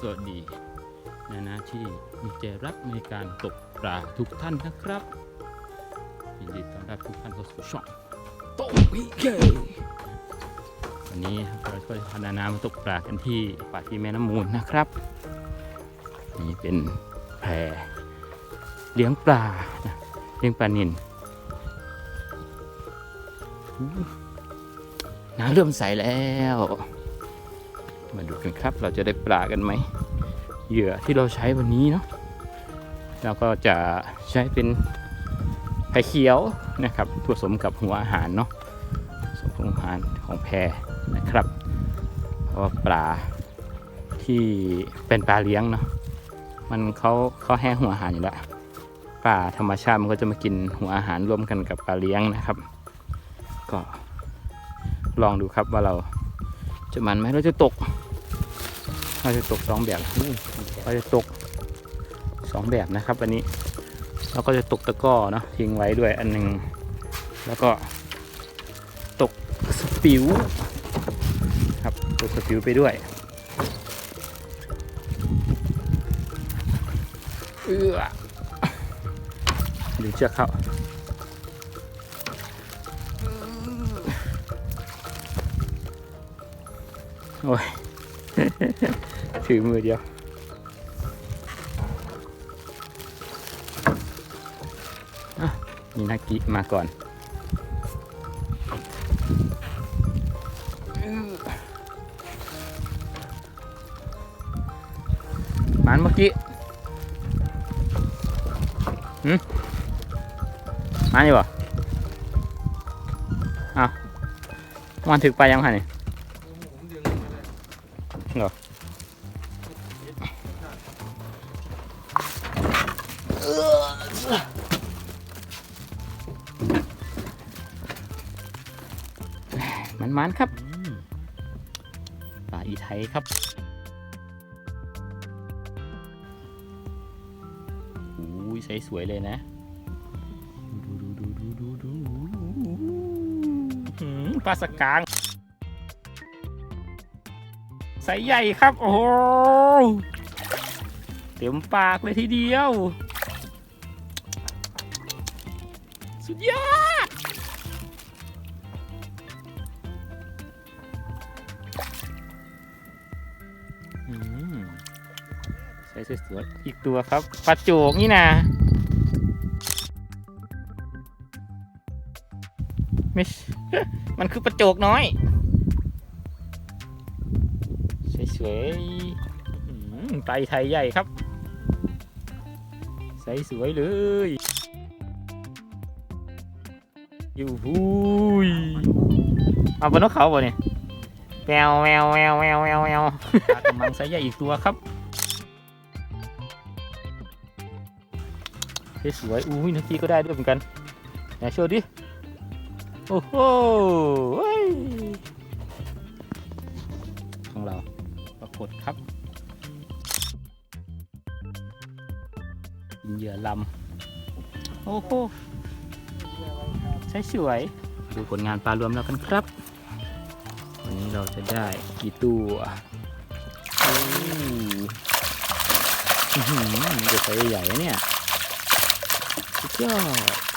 สวัสดีนานาที่มีใจรักในการตกปลาทุกท่านนะครับยินดีต้อนรับทุกท่านเข้าสู่ช่องโตวิเควันนี้เราก็จะพานานามาตกปลากันที่ป่าที่แม่น้ำมูลนะครับ นี่เป็นแพเลี้ยงปลาเลี้ยงปลานิลน้ำเริ่มใสแล้ว มาดูกันครับ เราจะได้ปลากันไหมเหยื่อที่เราใช้วันนี้เนาะเราก็จะใช้เป็นไผ่เขียวนะครับผสมกับหัวอาหารเนาะผสมกับหัวอาหารของแพนะครับ เพราะว่าปลาที่เป็นปลาเลี้ยงเนาะมันเขาเขาแห้หัวอาหารอยู่แล้วปลาธรรมชาติมันก็จะมากินหัวอาหารร่วมกันกับปลาเลี้ยงนะครับ ก็ลองดูครับว่าเราจะมันไหมเราจะตก เราจะตกสองแบบอู้เราจะตกสองแบบนะครับวันนี้เราก็จะตกตะก้อเนาะทิ้งไว้ด้วยอันหนึ่งแล้วก็ตกสปิวครับตกสปิวไปด้วยเอื้อดึงเชือกเข้าโอ้ย ถือมือเดียวอะมีนากิมาก่อนมันเมื่อกี้หืมมาอยู่บ่อ้าวมันถึกไปยังไงนี่ เหรอมันมันๆครับปลาอีไทยครับอุ้ยใสสวยเลยนะดูดูดูดูดูดูหืมปลาสกาง ใสใหญ่ครับ โอ้โหเต็มปากเลยทีเดียว สุดยอดอืมใส่สวยๆอีกตัวครับปลาโจกนี่นะไม่ใช่มันคือปลาโจกน้อย สวยๆอื้อหือไตไทยใหญ่ครับ ใสสวยเลยอยู่หูยเอาบนนกเขาบ่เนี่ยแมวแมวแมวแมวแมวแมวปลากำลังไซส์ใหญ่อีกตัวครับเฮ้ยสวยอุ้ยนักกี้ก็ได้ด้วยเหมือนกันไหนโชว์ดิ โอ้โหเฮ้ยของเรา ปรากฏครับเหยื่อลำโอ้โหใช้สวยดูผลงานปลารวมแล้วกันครับ วันนี้เราจะได้กี่ตัวอือหือเดี๋ยวไซส์ใหญ่ๆเนี่ยสุดยอด